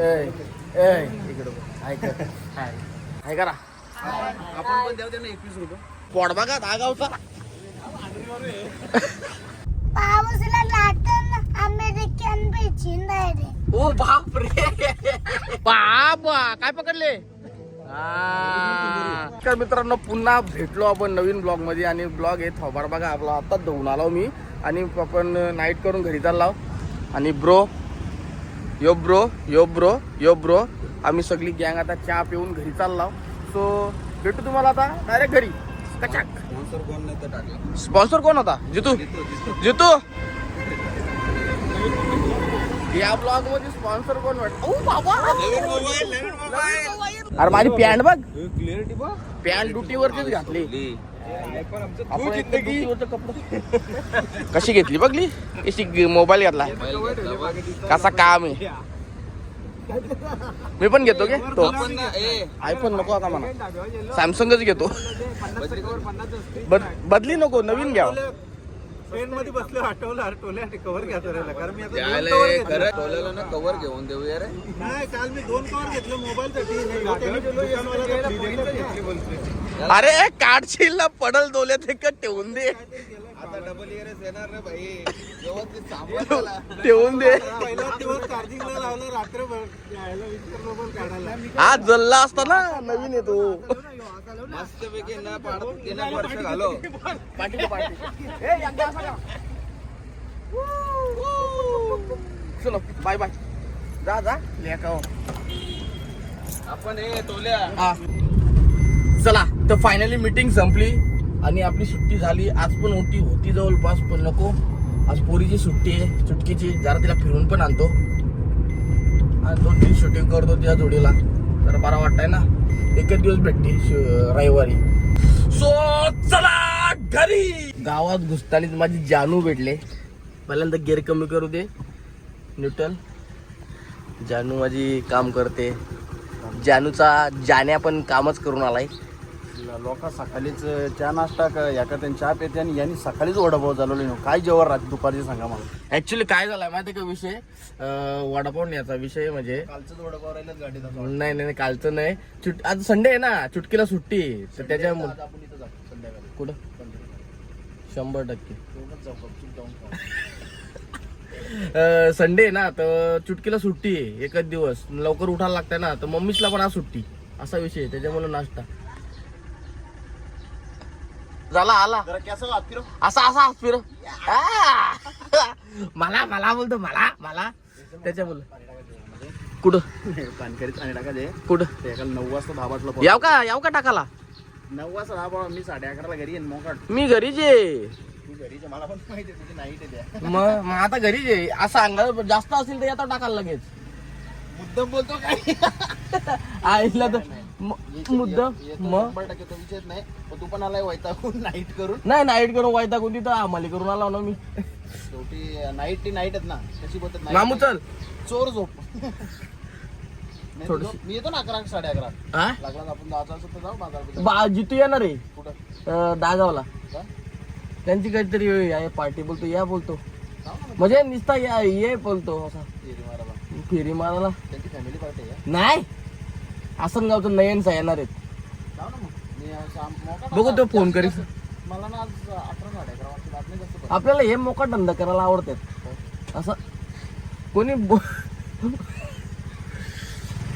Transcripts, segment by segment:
ए ए इकडं बघ. ऐक हाय. हाय करा. आपण पण द्याव त्यांना एकवीस रुपये पोट बघा दहा गावचा. पाऊसला लाटून अमेरिकन बेचिन ओ बाप रे बाबा काय पकडले? आ. तर मित्रांनो पुन्हा भेटलो आपण नवीन ब्लॉगमध्ये आणि ब्लॉग आहे थोबाड बघा आपला. आता धुवून आलो मी आणि आपण नाईट करून घरी चाललो आणि bro yo bro yo bro yo bro आम्ही सगळी गँग आता चहा पिऊन घरी चाललो सो भेटू तुम्हाला आता डायरेक्ट घरी. कचाक. स्पॉन्सर कोण होता जितू. जितू या ब्लॉगमध्ये स्पॉन्सर कोण वाटत अरे माझी पॅन्ट बघ. क्लिअरिटी बघ. पॅन्ट ड्युटीवरतीच घातली. आपण एक कशी घेतली बघली? अशी मोबाईल घेतला. कसा काम आहे? मी पण घेतो गे तो. आयफोन नको आता मला. सॅमसंगच घेतो. बद- बदली नको नवीन घ्या. ट्रेन मध्ये बसले आठवलं आठवले आणि कव्हर घ्यायचं राहिलं. कारण मी आता टोल्याला ना कव्हर घेऊन देऊया रे नाही काल मी दोन कव्हर घेतले मोबाईलसाठी. अरे काढशील ना पडल दोले ते का ठेवून दे? आता डबल इयरस येणार रे भाई. व्यवस्थित. ठेवून दे. पहिला दिवस चार्जिंगला लावलं रात्रभर यायला काढायला. आज जल्ला असता ना नवीन येतो. मस्त पैकी ना पाड तीन वर्ष घालो. पाठी पाठी. चलो बाय बाय जा जा. लेका आपण हे टोल्या हा. चला तर फायनली मीटिंग संपली. आणि आपली सुट्टी झाली. आज पण ओटी होती जवळपास पण नको. आज पोरीची सुट्टी आहे सुटकीची. जरा तिला फिरून पण आणतो. आणि दोन तीन शूटिंग करतो त्या जोडीला. जरा बरा वाटतंय ना? एकच दिवस भेटते श- रविवारी. सो चला घरी! गावात घुसतानीच माझी जानू भेटले. पहिल्यांदा गेअर कमी करू दे. न्यूटन जानू माझी काम करते. जानूचा जाण्या पण कामच करून आलाय. लोक सकाळीच चहा नाश्ता याका त्यांनी चहा पेते आणि यांनी सकाळीच वडापाव चालवले काय जेवण रात दुपारचे सांगा मला. ऍक्च्युली काय झालाय माहिती का विषय? वडापाव न्यायचा विषय म्हणजे कालच वडापाव राहिलं गाडीत नाही नाही नाही, कालचं नाही. चुट आज संडे आहे ना चुटकीला सुट्टी आहे. तर त्याच्या कुठं? शंभर टक्के. संडे आहे ना तर चुटकीला सुट्टी आहे एकच दिवस. लवकर उठायला लागतंय ना तर मम्मीसला पण आज सुट्टी. असा विषय आहे त्याच्यामुळे नाश्ता. झाला आला. जरा कसं वाट फिरो असा असा हात फिरव. आ! मला मला बोलतो मला मला. त्याच्यामुळे कुठं? पानकरीत आणि टाका दे कुठं? ते एकाला नऊ वाजता दहा वाजला याव का याव का टाकाला? नऊ वाजता दहा बाबा मी साडे अकराला घरी येईन मोकाट मी घरीच आहे तू घरीच आहे, मला पण माहिती आहे तुझी नाईट आहे त्या. मग मग आता घरीच आहे असं अंगाला जास्त असेल तर आता टाकायला लगेच. मुद्दाम बोलतो काय? आईला तर मुद्दा मग शंभर टक्के तो विषयच नाही पण तू पण आलाय वैतागून नाईट करून. नाही नाईट करून कोणती तर आम्हाला करून आला ना मी. शेवटी नाईट ती नाईटच ना कशी बोलतात night? मामू चल. चोर झोप. नाही, तू थोडीशी. झोप. मी येतो ना अकरा साडे अकरा. हा लागला तर आपण दहाचा असं तर जाऊ बाजार बा जितू येणार आहे. कुठं? अं, दागावला. का? त्यांची काहीतरी आहे पार्टी बोलतो या बोलतो. जाऊ ना मग. म्हणजे निसता या ये बोलतो असा. फेरी मारायला. फेरी मारायला. त्यांची फॅमिली पार्टी आहे. नाही. आसनगावचं नयन सा येणार आहेत. जाऊ ना मग. मी शाम मोका बघू तो फोन करीस. मला ना आज अकरा साडे अकरा वाजता बातमी जास्त पडली. आपल्याला हे मोका धंदा करायला आवडतात. असं. कोणी बो-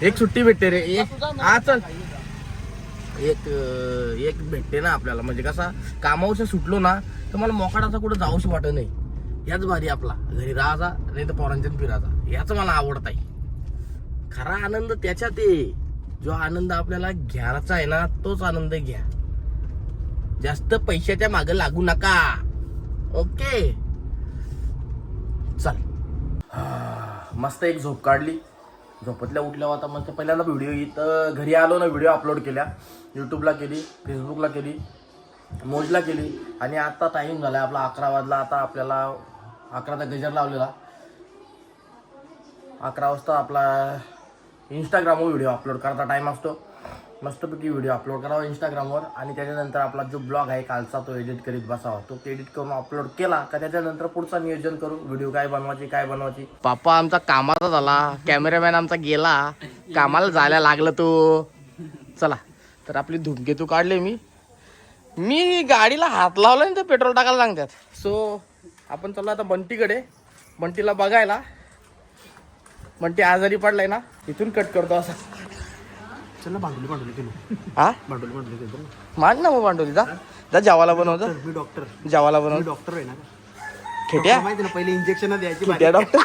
एक सुट्टी भेटते रे. एक हा चल. एक अं, एक भेटते ना आपल्याला. म्हणजे कसा कामावर सुटलो ना तर मला मोकाडाचा कुठं जाऊशी वाटत नाही. याच भारी आपला. घरी राहायचा नाही तर पोरांच्या फिरायचा याच मला आवडत आहे खरा आनंद त्याच्यात आहे. जो आनंद आपल्याला घ्यायचा आहे ना तोच आनंद घ्या. जास्त पैशाच्या मागे लागू नका. ओके? चल. मस्त एक झोप काढली. झोपतल्या उठल्यावर आता मस्त पहिल्यांदा व्हिडिओ येत घरी आलो ना व्हिडिओ अपलोड केल्या. यूट्यूबला केली फेसबुकला केली मोजला केली. आणि आता टाईम झाला आपला अकरा वाजला. आता आपल्याला अकराचा गजर लावलेला. अकरा वाजता आपला इंस्टाग्रामवर व्हिडिओ अपलोड करायचा टाईम असतो. मस्तपैकी व्हिडिओ अपलोड करावा इंस्टाग्रामवर आणि त्याच्यानंतर आपला जो ब्लॉग आहे कालचा तो एडिट करीत बसावा. तो एडिट करून अपलोड केला का त्याच्यानंतर पुढचा नियोजन करू. व्हिडिओ काय बनवायची काय बनवायची? पापा आमचा कामाचा झाला. कॅमेरामॅन आमचा गेला. कामाला जायला लागलं तो. चला. तर आपली धुमकेतू काढले मी. मी गाडीला हात लावला आणि ते पेट्रोल टाकायला सांगतात. सो आपण चाललो आता बंटीकडे. बंटीला बघायला. बंटी आजारी पडलाय ना इथून कट करतो असा. चल ना भांडुली केलो. हा? भांडुली भांडुली केलो. माग ना मग भांडवली जा. जा जेवाला बनवतो मी डॉक्टर. जेवाला मी बनवतो डॉक्टर आहे ना. खेट्या? माहिती ना पहिले इंजेक्शन द्यायची खेट्या डॉक्टर?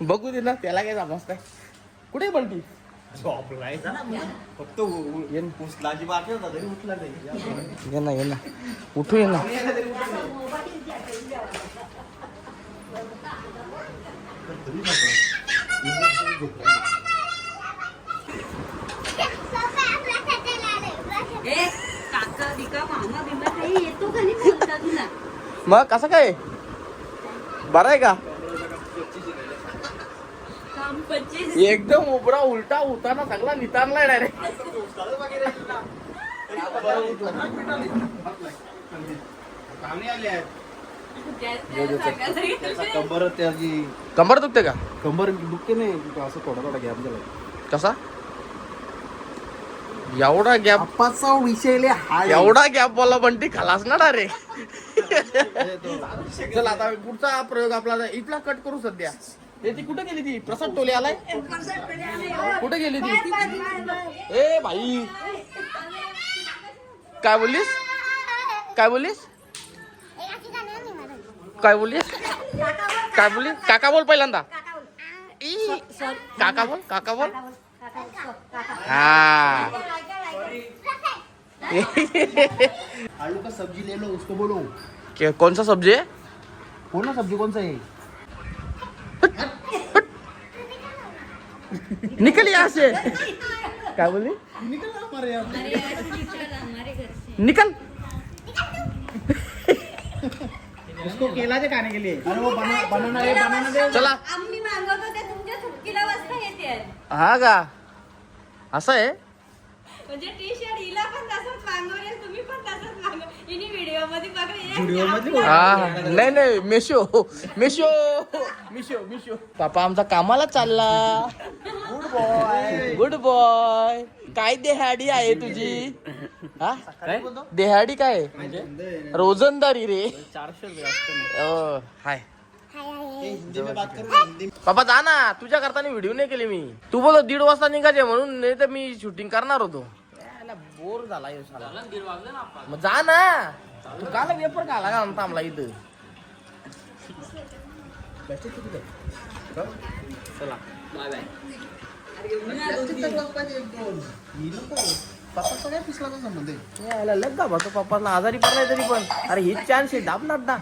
बघू दे ना त्याला काय समजताय. कुठे आहे बंटी? फक्त उठला नाही. ये ना ये ना. उठू ये ना पप्पा आपल्या खात्याला आले. ए काका बिका मामा बिमा काही येतो का नाही बोलता तुला मग कसं काय? बरं आहे का? एकदम उभरा उलटा उताना सगळा नितारलाय डायरेक्ट आले आहेत. कंबर त्याची कंबर दुखते का? कंबर दुखते नाही असं थोडा थोडा गॅप झाला कसा? एवढा गॅप आप्पाचा विषय लय आहे. एवढा गॅप बोला बंटी खलास ना रे चल आता पुढचा प्रयोग आपला इथला कट करू सध्या. ए ती कुठे गेली ती? प्रसाद टोले आलाय? कुठे गेली ती? ए भाई काय बोललीस? काय बोललीस? काय बोललीस? काय बोलली काका बोल पहिल्यांदा. ई, काका बोल काका बोल. हा. आलू का सब्जी ले लो उसको बोलो। के- कौन सा सब्जी है कौन ना सब्जी कौन सा है निकल यहाँ से. क्या बोली से निकल. उसको केला दे खाने के लिए। अरे वो बना बनाना है बनाना दे चला। आम्ही मागवतो ते तुमच्या सुटकीला वाजता येते हा का? असं आहे? म्हणजे टी शर्ट हिला पण तसंच मागवले तुम्ही पण तसंच मागव हिने व्हिडिओमध्ये Video मध्ये बघा हा नाही नाही. मेशो. मेशो. मिशो मिशो. पापा आमचा कामाला चालला. गुड बॉय गुड बॉय काय देहाडी आहे तुझी? हा? देहाडी काय? आहे? रोजंदारी रे. चारशे ओ, हाय. हाय, हाय, हाय. हिंदी में बात कर हिंदी बाबा जा ना. तुझ्या करता व्हिडिओ नाही केले मी. तू बोल दीड वाजता निघायचे म्हणून नाही तर मी शूटिंग करणार होतो. बोर झाला. मग जा ना. तू काला पेपर काला का थांबला इथं? चला पापाचा काय यायला लग का तो पप्पाला आजारी पडलाय तरी पण अरे ही चान्स आहे दाब दा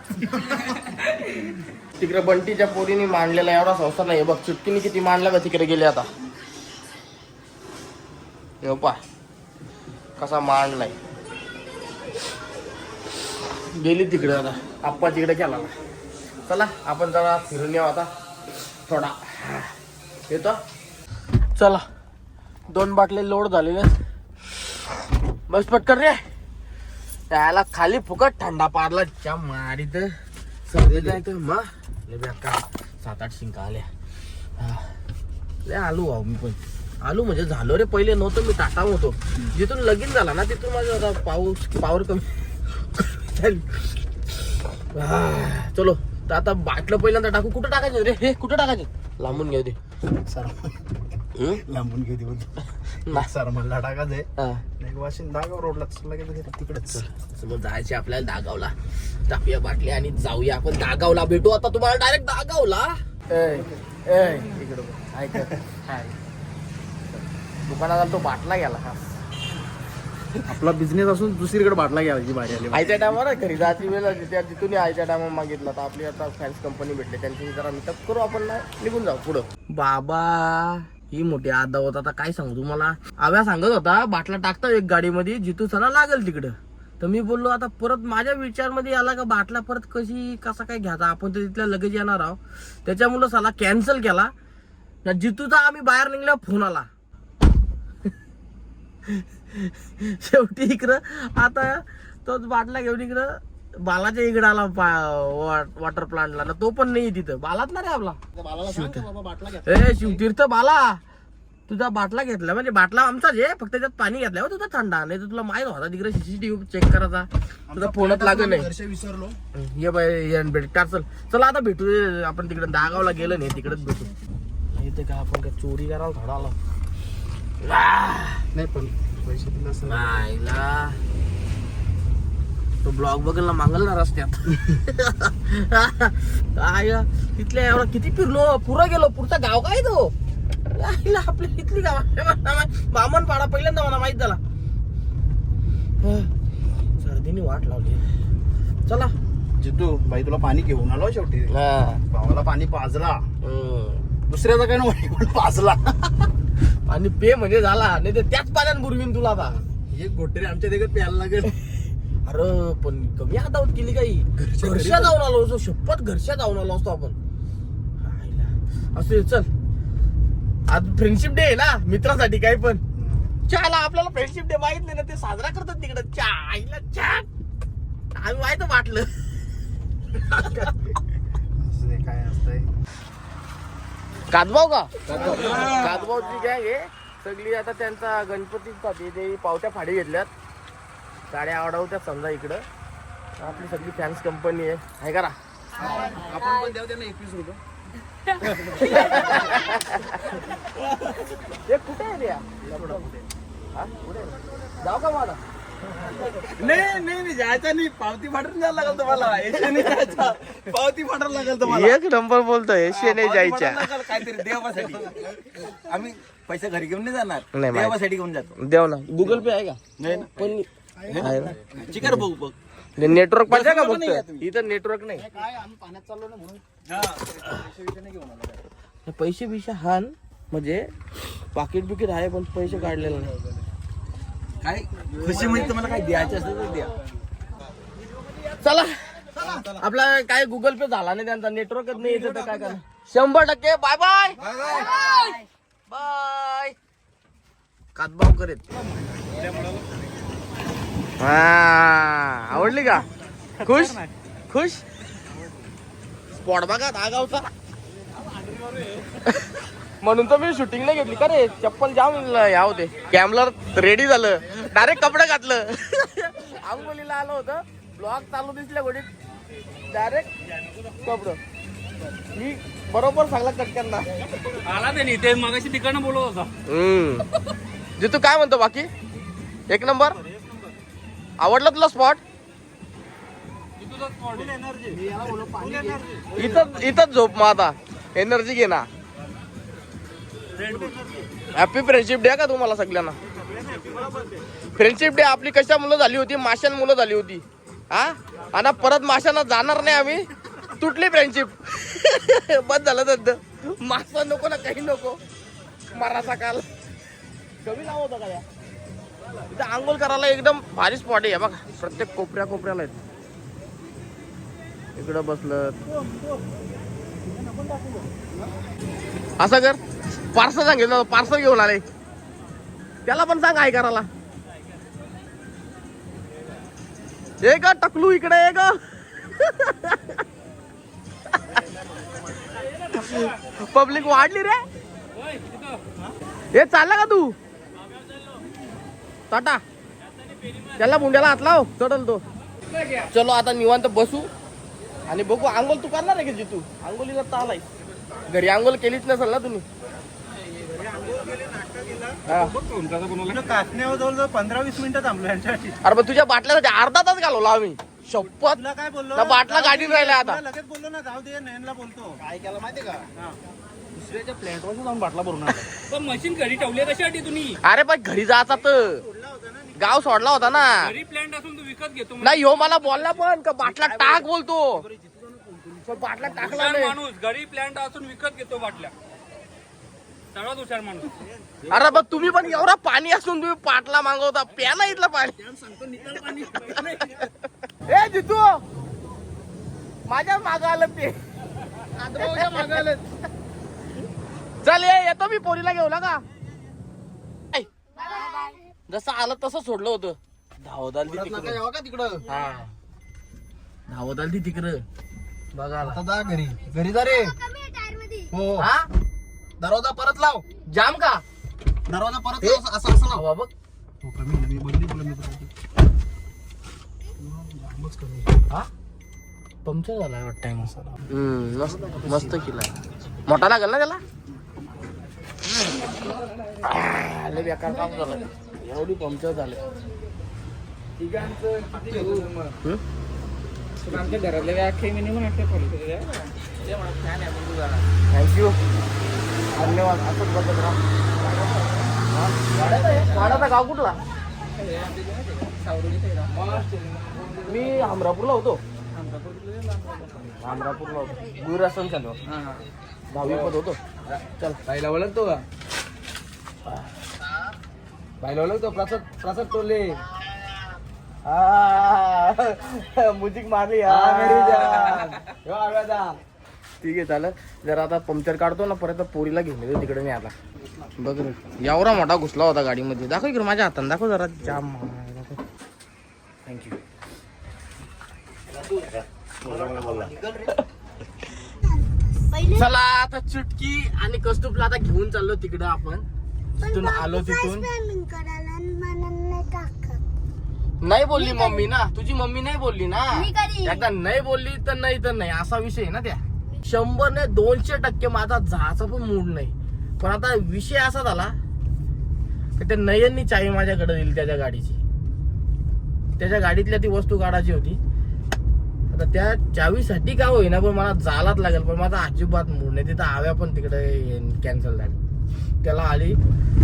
तिकडे बंटीच्या पोरीने मांडलेला एवढा संसार नाही. हे बघ चुटकीने किती मांडला का तिकडे गेले आता. हे पा कसा मांडलाय. गेली तिकडे आता. आप्पा तिकडे केला ना चला आपण जरा फिरून येऊ आता. थोडा. येतो? चला. दोन बाटले लोड झालेले. बस पटकन रे. त्याला खाली फुकट थंडा पारला च्या मारीत. तर सात आठ शिंका आल्या. हा. लय आलू आहो मी पण. आलू म्हणजे झालो रे. पहिले नव्हतं मी टाटा होतो. जिथून लगीन झाला ना तिथून माझं आता पाऊस पावर कमी. झाली हा, चलो. तर आता बाटलं पहिल्यांदा टाकू. कुठं टाकायचं रे? हे कुठं टाकायचं? लांबून घेऊ दे सर लांबून घेऊ देऊ. सर म्हणला टाकाच आहे. हा. एक वाशिन दागावर रोडला चला गेलं तिकडेच. जायचे आपल्याला दागावला. टाकूया बाटली आणि जाऊया आपण दागावला. भेटू आता तुम्हाला डायरेक्ट दागावला. इकडे बघ. ऐक. हाय. दुकानात तो बाटला गेला का आपला बिझनेस असून दुसरीकडे बाटला घ्यायची बारी आली. आयच्या टायमावर घरी जायची वेळ त्या तिथून आयच्या टायमावर मागितला. तर आपली आता फॅन्स कंपनी भेटले. त्यांची जरा मिटअप करू आपण ना. निघून जाऊ पुढं. बाबा. ही मोठी आदा होता आता काय सांगू तुम्हाला? आव्या सांगत होता बाटला टाकता एक गाडीमध्ये जिथू सणा लागेल तिकडं. तर मी बोललो आता परत माझ्या विचारमध्ये आला का बाटला परत कशी कसा काय घ्यायचा? आपण तर तिथल्या लगेच येणार आहोत. त्याच्यामुळं साला कॅन्सल केला. जितूचा आम्ही बाहेर निघल्या फोन आला. शेवटी इकडं आता तोच बाटला घेऊन इकडं बालाच्या इकडं आला वॉटर प्लांटला ना तो पण नाही तिथं. बालाच ना रे आपला? ए शिवतीर्थ बाला. तुझा बाटला घेतला. म्हणजे बाटला आमचाच आहे. फक्त त्याच्यात पाणी घेतलं हो तुझा थंडा नाही तर तुला माहीत होता. तिकडे सीसीटीव्ही चेक करायचा. तुझा फोनच लागत नाही. विसरलो. ये बाय भेट. कार चल. चला आता भेटू. आपण तिकडे दागावला गेलो नाही. तिकडेच भेटू. इथे का आपण काय चोरी करायला थोडा आलो? नाही पण पैसे नाहीला तो ब्लॉग बघेल ना मागल ना रस्त्यात. काय तिथल्या एवढा किती फिरलो पुरा गेलो पुढचा गाव काय तो? आपली इथली गाव बामण पाडा पहिल्यांदा मला माहीत झाला. सर्दीने वाट लावली. चला. जितू बाई तुला पाणी घेऊन आलो शेवटी. हा. भावाला पाणी पाजला. दुसऱ्याचा काय नाही पण पाजला. आणि पे म्हणजे झाला नाही तर त्याच पाण्यात बुरवीन तुला आता. एक गोटरी आमच्या देखत प्यायला लागेल. अरे पण कमी हातावत केली काही? घरच्या घरी घरच्या जाऊन आलो असतो शपथ घरच्या जाऊन आलो असतो आपण. आईला. असू दे, चल. आज फ्रेंडशिप डे आहे ना मित्रासाठी काही पण. चहाला आपल्याला फ्रेंडशिप डे माहीत ना ते साजरा करतात तिकडे. चायला चा आम्ही माहीत वाटलं. असं काय असतंय? कादबाव का? कादबावची गॅग आहे. सगळी आता त्यांचा गणपतीचा ते ते पावत्या फाडी घेतल्यात. गाड्या आवडवत्या समजा इकडं. आपली सगळी फॅन्स कंपनी आहे. आहे करा आपण पण द्याव त्यांना एकवीस रुपये. कुठे आहे रे हा? कुठे आहे? जाऊ का मला नाही नाही नाही जायचं नाही. पावती फाटून जायला लागेल तुम्हाला. याच्या नाही जायचं. पावती फाटायला लागेल तुम्हाला. एक नंबर बोलतोय एशिया नाही जायच्या. काहीतरी देवासाठी. आम्ही पैसे घरी घेऊन नाही जाणार. देवासाठी घेऊन जातो. देव ना. गुगल पे आहे का? नाही ना. पण आहे ना चिकार बघू बघ. नेटवर्क पाहिजे का फक्त? तुम्ही? इथं नेटवर्क नाही. काय आम्ही पाण्यात चाललो ना म्हणून. हे. पैसे बिशे हान म्हणजे पाकिट बिकीट आहे पण पैसे काढलेले नाही. काय? खुशी म्हणजे तुम्हाला काय द्यायचं असेल तर द्या. चला. आपला काय गुगल पे झाला नाही त्यांचा नेटवर्कच नाही येतं तर काय करणार? शंभर टक्के. बाय बाय बाय कातबाव करेत हा आवडली का? खुश? खुश? स्पॉट बघा दहा गावचा म्हणून तर मी शूटिंग नाही घेतली. का रे? चप्पल जाम या होते. कॅमलर रेडी झालं. डायरेक्ट कपडे घातलं. आंघोलीला आलो होतं. ब्लॉग चालू दिसल्या गोडीत डायरेक्ट कपडं. मी बरोबर सांगला कटक्यांना आला ते नाही ते मगाशी तिकडनं बोलत होता. हम्म. जे तू काय म्हणतो बाकी? एक नंबर? आवडला तुला स्पॉट इथं इथंच झोप मग आता. एनर्जी घे ना. हॅपी फ्रेंडशिप डे का तुम्हाला सगळ्यांना? फ्रेंडशिप डे आपली कशा मुलं झाली होती? माशान मुलं झाली होती. हा? आणि परत माशांना जाणार नाही आम्ही. तुटली फ्रेंडशिप बस झालं तर मासा नको ना काही नको. मरासा काल. कमी नाव होतं का इथं आंघोळ करायला एकदम भारी स्पॉट आहे. बघा प्रत्येक कोपऱ्या कोपऱ्याला आहेत. इकडं बसलं असं कर. पार्सल सांगितलं पार्सल घेऊन आले. त्याला पण सांग काय करायला. ए का टकलू इकडे ये ग. पब्लिक वाढली रे. हे चालला का तू? टाटा. त्याला मुंड्याला हात लाव चढल तो. चलो आता निवांत बसू. आणि बघू आंघोळ तू करणार आहे की तू आंघोलीला तर आलाय घरी आंघोळ केलीच नसेल ना तुम्ही? हा. पंधरा वीस मिनिटं थांबलो यांच्यासाठी. अरे मग तुझ्या बाटल्यासाठी अर्धा तास घालवला आम्ही. शपथ. तुला काय बोललो? बाटला गाडीत राहिला आता. तुला लगेच बोललो ना जाऊ दे नयनला बोलतो. काय केलं माहिती का? दुसऱ्याच्या प्लॅटवर जाऊन बाटला भरून आला. पण मशीन घरी ठेवली कशासाठी तुम्ही? अरे पण घरी जायचा तर गाव सोडला होता ना. घरी प्लॅन्ट असून तू विकत घेतो. नाही ह्यो मला बोलला पण का बाटला टाक बोलतो. पण बाटला टाकला नाही. माणूस घरी प्लॅन्ट असून विकत घेतो बाटल्या. हुशार माणूस. अरे बघ तुम्ही पण एवढा पाणी असून तुम्ही पाटला मागवता प्या ना इथलं पाणी. ए जितू! माझ्या माग आलं ते. माग आलं. चल ये येतो मी पोरीला घेऊला का? ऐ, जसं आलं तसं सोडलं होतं. धावत आली नका तिकडं. यावं का तिकडं? हा. धावत आली तिकडं. बघा आता जा घरी. घरी जा रे. कमी आहे टायरमध्ये हो. हा? दरवाजा परत लाव. जाम का? दरवाजा परत लाव असं- असं लाव. बघ. हो कमी आहे, मी बदली तुला मी परत. हा? पंक्चर झालाय वाटतंय मसाला मस्त मस्त केलाय. मोठा लागेल ना त्याला? आ, लय बेकार काम झालं एवढी पंक्चर झाले? आमच्या घरातल्या व्याख्या मिनिमम थँक्यू धन्यवाद. असंच बघत राहा. हा? वाड्याचा गाव कुठला? मी हमरापूरला होतो. हमरापूरला होतो. गुरुरासन चालू. दहावी पद होतो. चल. बाईला ओळखतो का? ओळखतो प्रसाद प्रसाद टोले मुजिक मारली ठीक आहे चालेल. जरा आता पंक्चर काढतो ना परत पोरीला घेऊन येतो तिकडे मी आता. बघ रे एवढा मोठा घुसला होता गाडीमध्ये. दाखव इकडे माझ्या हाताने. दाखव जरा. जाम थँक्यू चला आता चुटकी आणि कस्तुपला आता घेऊन चाललो तिकडं आपण. तिथून आलो तिथून. नाही नाही बोलली मम्मी ना. तुझी मम्मी नाही बोलली ना? एकदा नाही बोलली तर नाही तर नाही. असा विषय आहे ना त्या. शंभर ने दोनशे टक्के माझा जायचा पण मूड नाही. पण आता विषय असा झाला की त्या नयननी चावी माझ्याकडे दिली त्याच्या गाडीची. त्याच्या गाडीतल्या ती वस्तू काढायची होती. आता त्या चावीसाठी का होईना पण मला जायलाच लागेल. पण माझा अजिबात मूड नाही. तिथं आव्या पण तिकडे कॅन्सल झाली. त्याला आली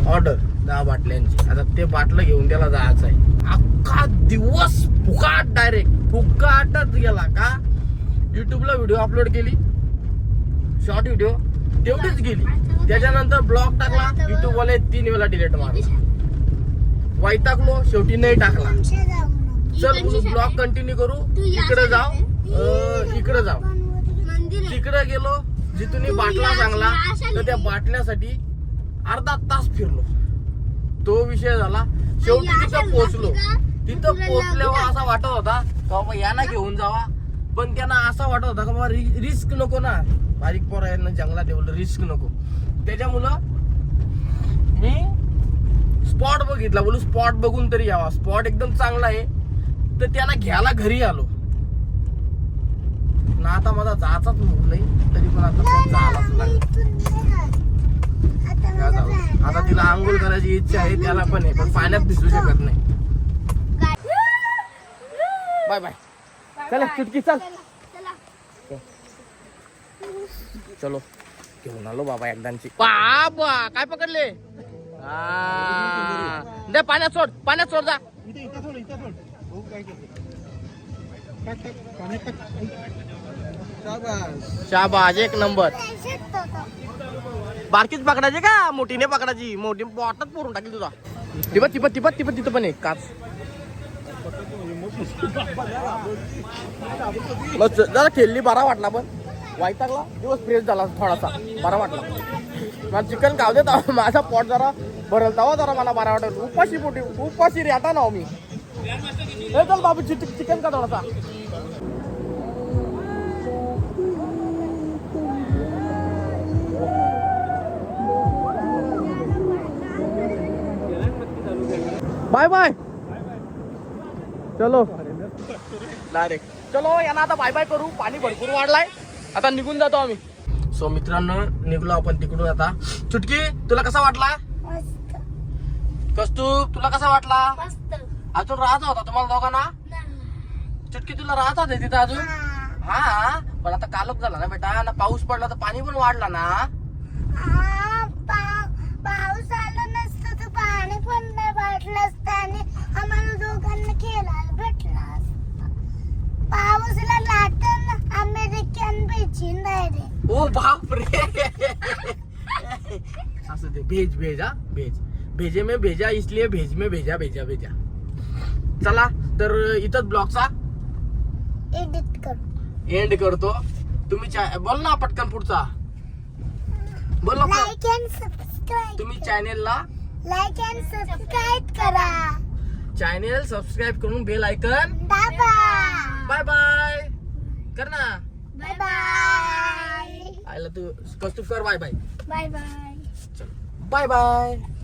ऑर्डर दहा बाटल्यांची. आता ते बाटलं घेऊन त्याला जायचं आहे अख्खा दिवस फुकाट डायरेक्ट फुकाटच गेला का? युट्यूबला व्हिडिओ अपलोड केली. शॉर्ट व्हिडिओ तेवढीच गेली. त्याच्यानंतर ब्लॉग टाकला. युट्यूब वाले तीन वेळा डिलीट मारला. वैतागलो. शेवटी नाही टाकला. चल ब्लॉग कंटिन्यू करू. इकडे जाऊ. इकडे जाऊ. तिकडे गेलो. जिथून बाटला सांगला तर त्या बाटल्यासाठी अर्धा तास फिरलो. तो विषय झाला. शेवटी तिथं पोहोचलो तिथं पोहोचल्यावर असा वाटत होता का बाबा यांना घेऊन जावा? पण त्यांना असं वाटत होता का बाबा रिस्क नको ना. बारीक पोरा यांना जंगलात ठेवलं रिस्क नको. त्याच्यामुळं मी स्पॉट बघितला. बोलू स्पॉट बघून तरी यावा. स्पॉट एकदम चांगला आहे. तर त्यांना घ्यायला घरी आलो. ना आता माझा जायचाच मूड नाही तरी पण आता लागेल. जात. आता तिला आंघोळ करायची इच्छा आहे त्याला पण आहे पण पाण्यात भिजू शकत नाही. Bye bye. चला चुटकी चल. चलो. घेऊन आलो बाबा एकदांची. बाबा काय पकडले? आ, दे पाण्यात सोड पाण्यात सोड जा. शाबाज एक नंबर. बारकीच पकडायची का? मोठीने पकडायची. मोठी बॉटच पोरून टाकली तुझा. टिपत टिपत टिपत टिपत तिथं पण आहे काच. मग जरा खेळली बरा वाटला पण. वाईटागला दिवस फ्रेश झाला थोडासा. बरा वाटला. मला चिकन खाऊ देत माझा पॉट जरा भरल तवा हो, जरा मला बरा वाटेल. उपाशी पोटी उपाशी रेटा ना हो मी. हे चल बाबू चिकन का थोडासा. Bye bye. चलो. डायरेक्ट चलो यांना आता बाय बाय करू. पाणी भरपूर वाढलाय. आता निघून जातो आम्ही. सो मित्रांनो निघलो आपण तिकडून आता. चुटकी तुला कसा वाटला? कस्तू तुला कसा वाटला? मस्त. अजून राहायचा होता तुम्हाला दोघांना? चुटकी तुला राहता आहे तिथं अजून? हा. हा. पण आता कालच झाला ना बेटा. ना पाऊस पडला तर पाणी पण वाढला ना. पाणी नाही वाटलं असतं आणि आम्हाला दोघांना खेळायला भेटलं असतं. पाऊसला लाटन अमेरिकन बेचीन डायरेक्ट ओ बाप रे असं ते भेज भेज भेज. भेजे में भेजा इसलिए भेज में भेजा भेजा भेजा. चला तर इथंच ब्लॉगचा एडिट करू. एंड करतो. तुम्ही चा- बोल ना पटकन पुढचा. बोल लवकर. लाईक अँड सबस्क्राईब तुम्ही चॅनेलला लाईक अँड सबस्क्राईब करा. चॅनेल सबस्क्राईब करून बेल आयकन दाबा बाय बाय कर ना. बाय बाय आयला तू कस्तू कर. Bye bye bye bye bye bye